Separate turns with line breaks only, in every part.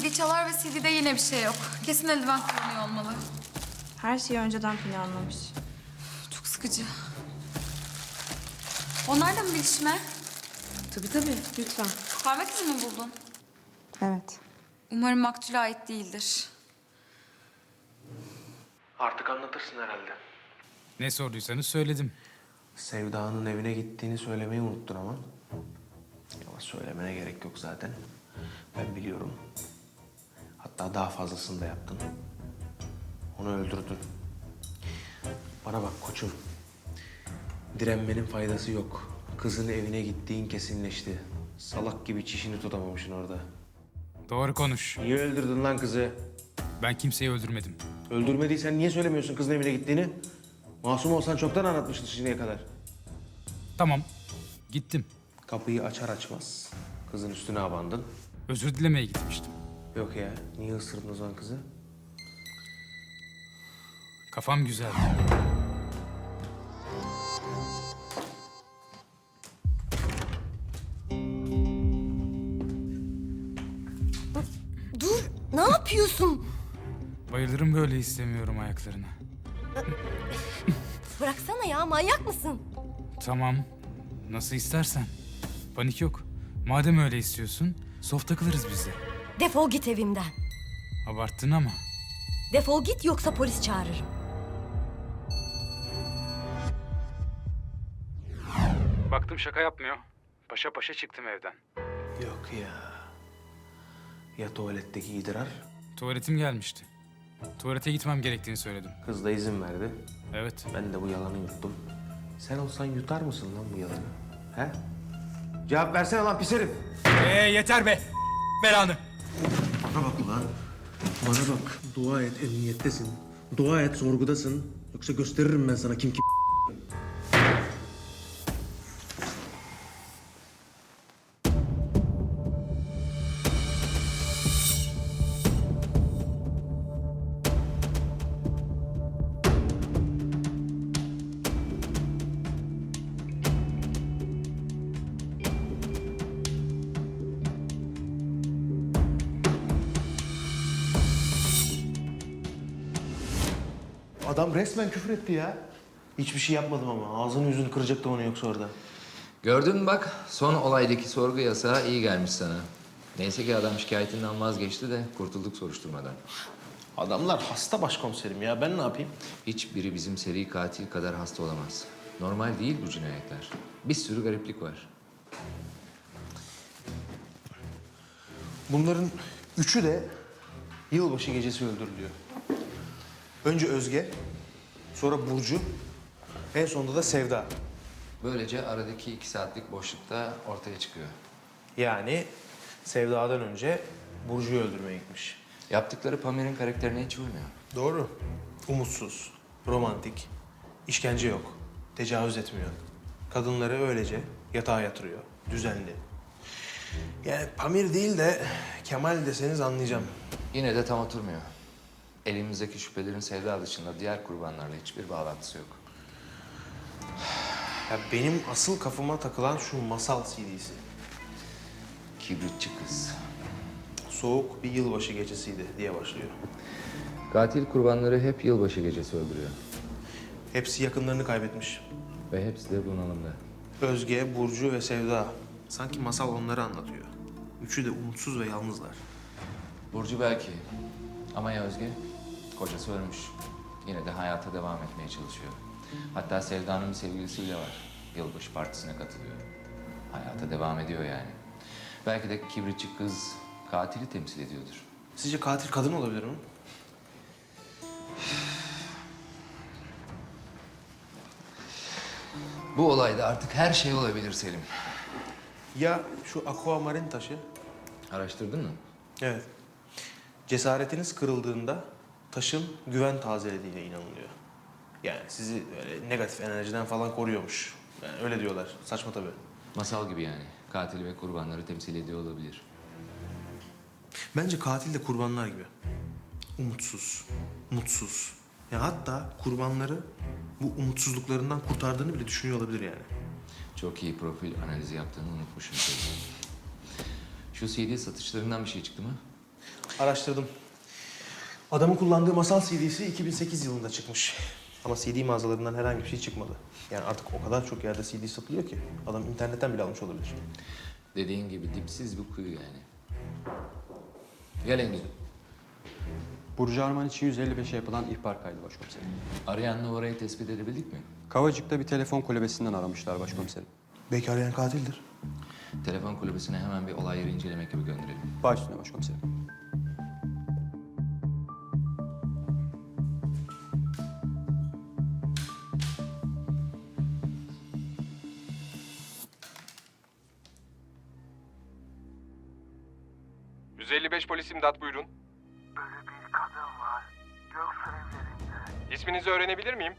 CD çalar ve CD'de yine bir şey yok. Kesin eldiven kullanıyor olmalı.
Her şeyi önceden planlamış.
Çok sıkıcı. Onlar da mı bilişime?
Tabii tabii, lütfen.
Parmak izi mi buldun?
Evet.
Umarım maktule ait değildir.
Artık anlatırsın herhalde.
Ne sorduysanız söyledim.
Sevda'nın evine gittiğini söylemeyi unuttun ama. Ama söylemene gerek yok zaten. Ben biliyorum. Hatta daha fazlasını da yaptın. Onu öldürdün. Bana bak koçum. Direnmenin faydası yok. Kızın evine gittiğin kesinleşti. Salak gibi çişini tutamamışsın orada.
Doğru konuş.
Niye öldürdün lan kızı?
Ben kimseyi öldürmedim.
Öldürmediysen niye söylemiyorsun kızın evine gittiğini? Masum olsan çoktan anlatmıştın şimdiye kadar.
Tamam. Gittim.
Kapıyı açar açmaz kızın üstüne abandın.
Özür dilemeye gitmiştim.
Yok ya, niye ısırdın o zaman kızı?
Kafam güzeldi.
Dur, ne yapıyorsun?
Bayılırım böyle istemiyorum ayaklarına.
Bıraksana ya, manyak mısın?
Tamam. Nasıl istersen. Panik yok. Madem öyle istiyorsun, soft takılırız biz de.
Defol git evimden.
Abarttın ama.
Defol git yoksa polis çağırırım.
Baktım şaka yapmıyor. Paşa paşa çıktım evden.
Yok ya. Ya tuvaletteki idrar?
Tuvaletim gelmişti. Tuvalete gitmem gerektiğini söyledim.
Kız da izin verdi.
Evet.
Ben de bu yalanı yuttum. Sen olsan yutar mısın lan bu yalanı? He? Cevap versene lan pis herif.
Ee yeter be. Belanı.
Bana bak ulan. Bana bak. Dua et emniyettesin. Dua et sorgudasın. Yoksa gösteririm ben sana kim kim. Adam resmen küfür etti ya. Hiçbir şey yapmadım ama. Ağzını yüzünü kıracaktım onu yoksa orada.
Gördün mü bak, son olaydaki sorgu yasağı iyi gelmiş sana. Neyse ki adam şikayetinden vazgeçti de kurtulduk soruşturmadan.
Adamlar hasta başkomiserim ya. Ben ne yapayım?
Hiçbiri bizim seri katil kadar hasta olamaz. Normal değil bu cinayetler. Bir sürü gariplik var.
Bunların üçü de yılbaşı gecesi öldürülüyor. Önce Özge, sonra Burcu, en sonunda da Sevda.
Böylece aradaki iki saatlik boşlukta ortaya çıkıyor.
Yani Sevda'dan önce Burcu'yu öldürmeye gitmiş.
Yaptıkları Pamir'in karakterine hiç uymuyor.
Doğru. Umutsuz, romantik, işkence yok, tecavüz etmiyor. Kadınları öylece yatağa yatırıyor, düzenli. Yani Pamir değil de Kemal deseniz anlayacağım.
Yine de tam oturmuyor. Elimizdeki şüphelerin Sevda dışında diğer kurbanlarla hiçbir bağlantısı yok.
Ya benim asıl kafama takılan şu masal CD'si.
Kibritçi kız.
Soğuk bir yılbaşı gecesiydi diye başlıyor.
Katil kurbanları hep yılbaşı gecesi öldürüyor.
Hepsi yakınlarını kaybetmiş.
Ve hepsi de bunalımda.
Özge, Burcu ve Sevda. Sanki masal onları anlatıyor. Üçü de umutsuz ve yalnızlar.
Burcu belki. Ama ya Özge? Kocası ölmüş. Yine de hayata devam etmeye çalışıyor. Hatta Sevda'nın bir sevgilisi bile var. Yılbaşı partisine katılıyor. Hayata devam ediyor yani. Belki de kibritçi kız katili temsil ediyordur.
Sizce katil kadın olabilir mi?
Bu olayda artık her şey olabilir Selim.
Ya şu aquamarin taşı?
Araştırdın mı?
Evet. Cesaretiniz kırıldığında taşın güven tazelediğine inanılıyor. Yani sizi böyle negatif enerjiden falan koruyormuş. Yani öyle diyorlar. Saçma tabii.
Masal gibi yani. Katili ve kurbanları temsil ediyor olabilir.
Bence katil de kurbanlar gibi. Umutsuz, mutsuz. Ya hatta kurbanları bu umutsuzluklarından kurtardığını bile düşünüyor olabilir yani.
Çok iyi profil analizi yaptığını unutmuşum. Şu CD satışlarından bir şey çıktı mı?
Araştırdım. Adamın kullandığı masal CD'si 2008 yılında çıkmış. Ama CD mağazalarından herhangi bir şey çıkmadı. Yani artık o kadar çok yerde CD satılıyor ki adam internetten bile almış olabilir.
Dediğin gibi dipsiz bir kuyu yani. Gel Engin.
Burcu Arman için 155'e yapılan ihbar kaydı başkomiserim.
Arayan numarayı tespit edebildik mi?
Kavacık'ta bir telefon kulübesinden aramışlar başkomiserim.
Belki arayan katildir.
Telefon kulübesine hemen bir olay yeri inceleme ekibi gönderelim.
Baş üstüne başkomiserim.
Polis imdat buyurun.
Böyle bir kadın var. Göksu evlerinde.
İsminizi öğrenebilir miyim?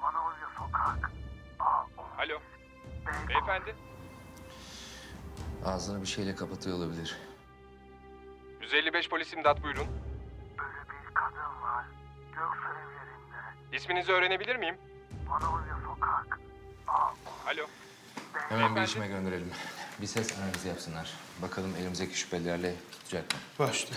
Manolya Sokak. O
Alo.
Beykoz.
Beyefendi.
Ağzını bir şeyle kapatıyor olabilir.
155 polis imdat buyurun.
Böyle bir kadın var. Göksu evlerinde.
İsminizi öğrenebilir miyim?
Manolya Sokak. Aa,
Alo.
Hemen bir işime gönderelim. Bir ses analizi yapsınlar. Bakalım elimizdeki şüphelilerle tutacak mı?
Başla.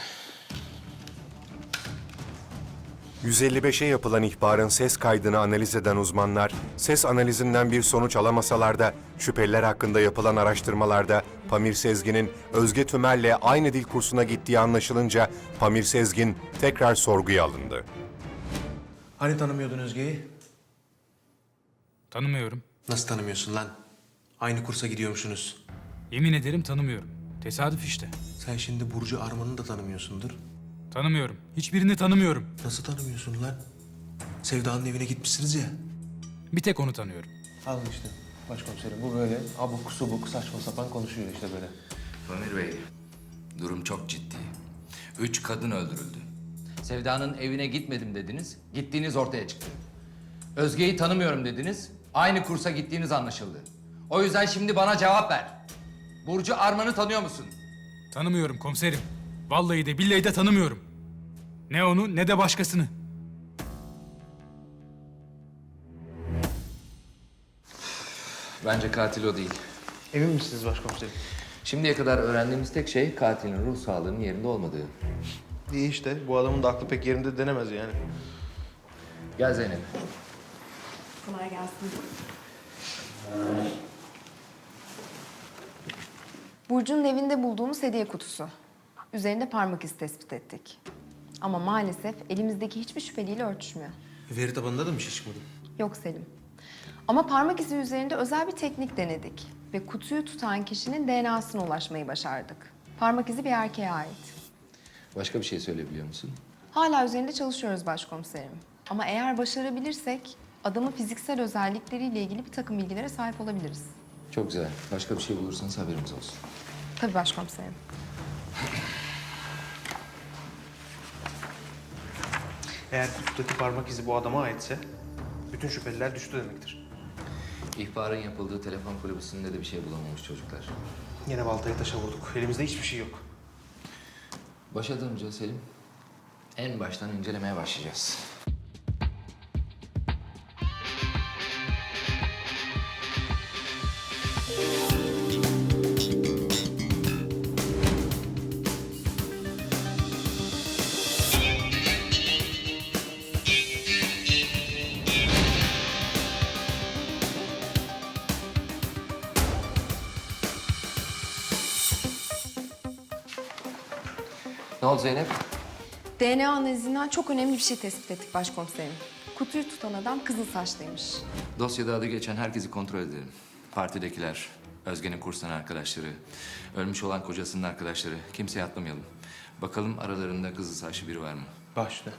155'e yapılan ihbarın ses kaydını analiz eden uzmanlar, ses analizinden bir sonuç alamasalar da şüpheliler hakkında yapılan araştırmalarda Pamir Sezgin'in Özge Tümer'le aynı dil kursuna gittiği anlaşılınca Pamir Sezgin tekrar sorguya alındı.
Hani tanımıyordun Özge'yi?
Tanımıyorum.
Nasıl tanımıyorsun lan? Aynı kursa gidiyormuşsunuz.
Yemin ederim tanımıyorum. Tesadüf işte.
Sen şimdi Burcu Arman'ı da tanımıyorsundur.
Tanımıyorum. Hiçbirini tanımıyorum.
Nasıl tanımıyorsun lan? Sevda'nın evine gitmişsiniz ya.
Bir tek onu tanıyorum.
Al işte başkomiserim bu böyle abuk subuk saçma sapan konuşuyor işte böyle.
Pamir Bey, durum çok ciddi. Üç kadın öldürüldü. Sevda'nın evine gitmedim dediniz, gittiğiniz ortaya çıktı. Özge'yi tanımıyorum dediniz, aynı kursa gittiğiniz anlaşıldı. O yüzden şimdi bana cevap ver. Burcu Arman'ı tanıyor musun?
Tanımıyorum komiserim. Vallahi de billahi de tanımıyorum. Ne onu ne de başkasını.
Bence katil o değil.
Emin misiniz başkomiserim?
Şimdiye kadar öğrendiğimiz tek şey katilin ruh sağlığının yerinde olmadığı.
İyi işte bu adamın da aklı pek yerinde denemez yani.
Gel Zeynep.
Kolay gelsin.
Burcu'nun evinde bulduğumuz hediye kutusu. Üzerinde parmak izi tespit ettik. Ama maalesef elimizdeki hiçbir şüpheliyle örtüşmüyor.
Veri tabanında da bir şey çıkmadı.
Yok Selim. Ama parmak izi üzerinde özel bir teknik denedik. Ve kutuyu tutan kişinin DNA'sına ulaşmayı başardık. Parmak izi bir erkeğe ait.
Başka bir şey söyleyebiliyor musun?
Hala üzerinde çalışıyoruz başkomiserim. Ama eğer başarabilirsek adamın fiziksel özellikleriyle ilgili bir takım bilgilere sahip olabiliriz.
Çok güzel. Başka bir şey bulursanız haberimiz olsun.
Tabii başkomiserim.
Eğer kutudaki parmak izi bu adama aitse bütün şüpheliler düştü demektir.
İhbarın yapıldığı telefon kulübesinde de bir şey bulamamış çocuklar.
Yine baltayı taşa vurduk. Elimizde hiçbir şey yok.
Başladığımca Selim, en baştan incelemeye başlayacağız. Ne oldu Zeynep?
DNA analizinden çok önemli bir şey tespit ettik başkomiserim. Kutuyu tutan adam kızıl saçlıymış.
Dosyada adı geçen herkesi kontrol edelim. Partidekiler, Özge'nin kurstan arkadaşları, ölmüş olan kocasının arkadaşları. Kimseye atlamayalım. Bakalım aralarında kızıl saçlı biri var mı?
Başla.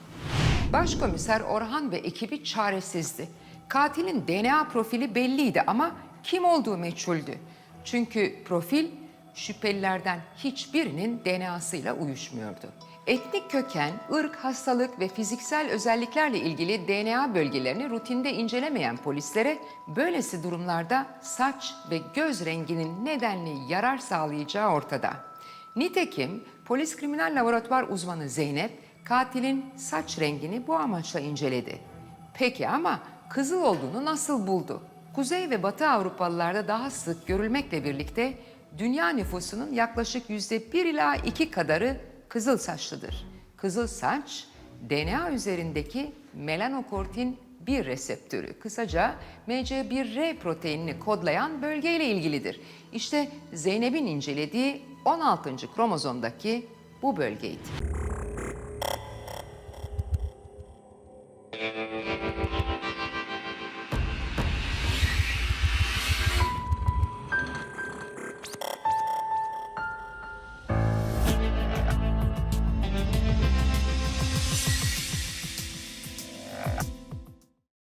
Başkomiser Orhan ve ekibi çaresizdi. Katilin DNA profili belliydi ama kim olduğu meçhuldü. Çünkü profil şüphelilerden hiçbirinin DNA'sıyla uyuşmuyordu. Etnik köken, ırk, hastalık ve fiziksel özelliklerle ilgili DNA bölgelerini rutinde incelemeyen polislere böylesi durumlarda saç ve göz renginin nedenli yarar sağlayacağı ortada. Nitekim polis kriminal laboratuvar uzmanı Zeynep katilin saç rengini bu amaçla inceledi. Peki ama kızıl olduğunu nasıl buldu? Kuzey ve Batı Avrupalılarda daha sık görülmekle birlikte dünya nüfusunun yaklaşık yüzde bir ila iki kadarı kızıl saçlıdır. Kızıl saç DNA üzerindeki melanokortin 1 reseptörü, kısaca MC1R proteinini kodlayan bölgeyle ilgilidir. İşte Zeynep'in incelediği 16. kromozomdaki bu bölgeydi.